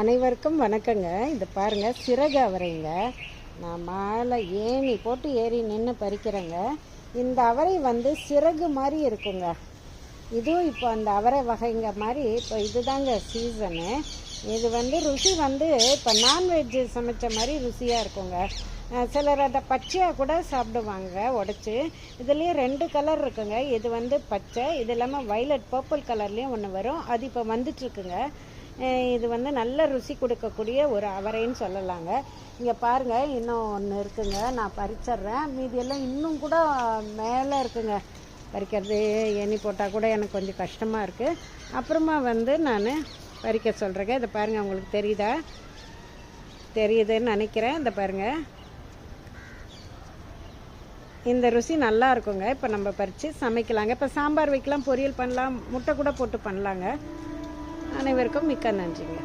அனைவருக்கும் வணக்கங்க. இது பாருங்க சிறகு அவரைங்க. நான் மேலே ஏணி போட்டு ஏறி நின்று பறிக்கிறேங்க. இந்த அவரை வந்து சிறகு மாதிரி இருக்குங்க. இதுவும் இப்போ அந்த அவரை வகைங்க மாதிரி இப்போ இதுதாங்க சீசனு. இது வந்து ருசி வந்து இப்போ நான்வெஜ் சமைச்ச மாதிரி ருசியாக இருக்குங்க. சிலர் அதை பச்சையாக கூட சாப்பிடுவாங்க உடச்சி. இதுலேயும் ரெண்டு கலர் இருக்குங்க. இது வந்து பச்சை இது இல்லாமல் வைலட் பர்பிள் கலர்லேயும் ஒன்று வரும். அது இப்போ வந்துட்டுருக்குங்க இது வந்து நல்ல ருசி கொடுக்கக்கூடிய ஒரு அவரைன்னு சொல்லலாங்க. இங்கே பாருங்கள் இன்னும் ஒன்று இருக்குங்க. நான் பறிச்சிட்றேன். மீதியெல்லாம் இன்னும் கூட மேலே இருக்குங்க. பறிக்கிறது எண்ணி போட்டால் கூட எனக்கு கொஞ்சம் கஷ்டமாக இருக்குது அப்புறமா வந்து நான் பறிக்க சொல்கிறேங்க இதை பாருங்கள் உங்களுக்கு தெரியுதா? தெரியுதுன்னு நினைக்கிறேன். இந்த பாருங்கள் இந்த ருசி நல்லா இருக்குங்க. இப்போ நம்ம பறித்து சமைக்கலாங்க. இப்போ சாம்பார் வைக்கலாம் பொரியல் பண்ணலாம் முட்டை கூட போட்டு பண்ணலாங்க. அனைவருக்கும் மிக்க நன்றிங்க